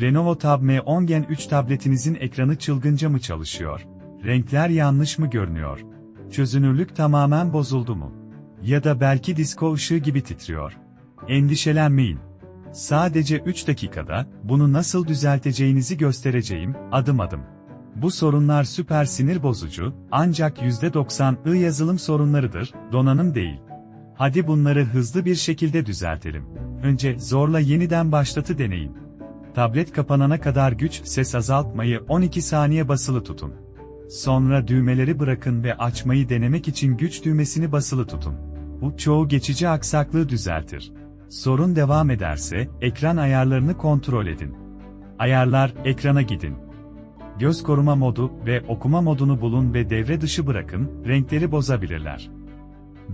Lenovo Tab M10 Gen 3 tabletinizin ekranı çılgınca mı çalışıyor? Renkler yanlış mı görünüyor? Çözünürlük tamamen bozuldu mu? Ya da belki disko ışığı gibi titriyor. Endişelenmeyin. Sadece 3 dakikada bunu nasıl düzelteceğinizi göstereceğim adım adım. Bu sorunlar süper sinir bozucu, ancak %90'ı yazılım sorunlarıdır, donanım değil. Hadi bunları hızlı bir şekilde düzeltelim. Önce zorla yeniden başlatı deneyin. Tablet kapanana kadar güç ses azaltmayı 12 saniye basılı tutun. Sonra düğmeleri bırakın ve açmayı denemek için güç düğmesini basılı tutun. Bu çoğu geçici aksaklığı düzeltir. Sorun devam ederse ekran ayarlarını kontrol edin. Ayarlar, ekrana gidin. Göz koruma modu ve okuma modunu bulun ve devre dışı bırakın, renkleri bozabilirler.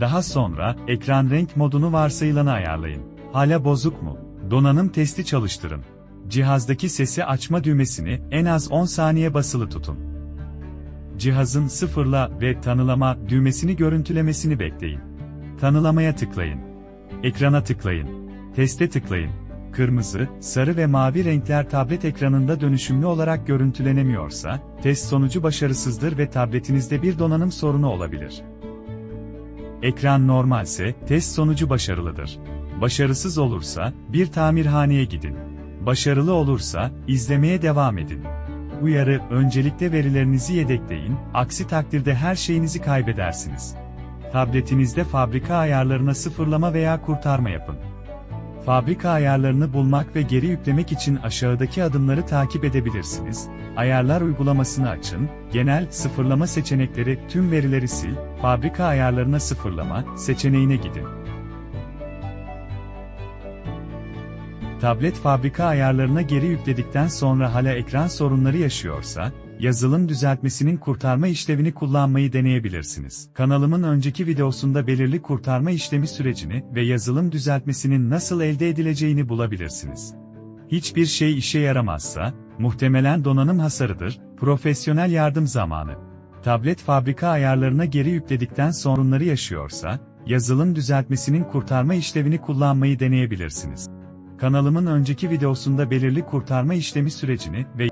Daha sonra, ekran renk modunu varsayılanı ayarlayın. Hala bozuk mu? Donanım testi çalıştırın. Cihazdaki sesi açma düğmesini en az 10 saniye basılı tutun. Cihazın sıfırla ve tanılama düğmesini görüntülemesini bekleyin. Tanılamaya tıklayın. Ekrana tıklayın. Teste tıklayın. Kırmızı, sarı ve mavi renkler tablet ekranında dönüşümlü olarak görüntülenemiyorsa, test sonucu başarısızdır ve tabletinizde bir donanım sorunu olabilir. Ekran normalse, test sonucu başarılıdır. Başarısız olursa, bir tamirhaneye gidin. Başarılı olursa, izlemeye devam edin. Uyarı, öncelikle verilerinizi yedekleyin, aksi takdirde her şeyinizi kaybedersiniz. Tabletinizde fabrika ayarlarına sıfırlama veya kurtarma yapın. Fabrika ayarlarını bulmak ve geri yüklemek için aşağıdaki adımları takip edebilirsiniz. Ayarlar uygulamasını açın, genel sıfırlama seçenekleri tüm verileri sil, fabrika ayarlarına sıfırlama seçeneğine gidin. Tablet fabrika ayarlarına geri yükledikten sonra hala ekran sorunları yaşıyorsa, yazılım düzeltmesinin kurtarma işlevini kullanmayı deneyebilirsiniz. Kanalımın önceki videosunda belirli kurtarma işlemi sürecini ve yazılım düzeltmesinin nasıl elde edileceğini bulabilirsiniz. Hiçbir şey işe yaramazsa, muhtemelen donanım hasarıdır, profesyonel yardım zamanı. Tablet fabrika ayarlarına geri yükledikten sorunları yaşıyorsa, yazılım düzeltmesinin kurtarma işlevini kullanmayı deneyebilirsiniz. Kanalımın önceki videosunda belirli kurtarma işlemi sürecini ve